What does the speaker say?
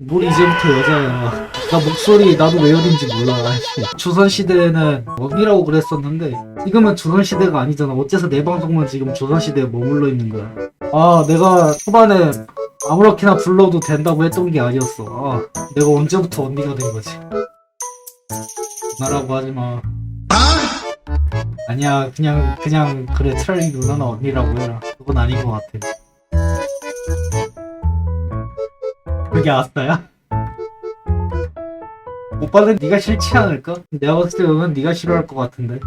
뭘 이제부터 여자야. 나 목소리 나도 왜 어린지 몰라. 조선시대에는 언니라고 그랬었는데 지금은 조선시대가 아니잖아. 어째서 내 방송만 지금 조선시대에 머물러 있는 거야. 아 내가 초반에 아무렇게나 불러도 된다고 했던 게 아니었어. 아 내가 언제부터 언니가 된 거지. 누나라고 하지 마. 아니야 그냥 그냥 그래 차라리 누나나 언니라고 해라. 그건 아닌 것 같아. 그게 아싸야? 오빠는 네가 싫지 않을까? 내가 봤을 때 그건 네가 싫어할 것 같은데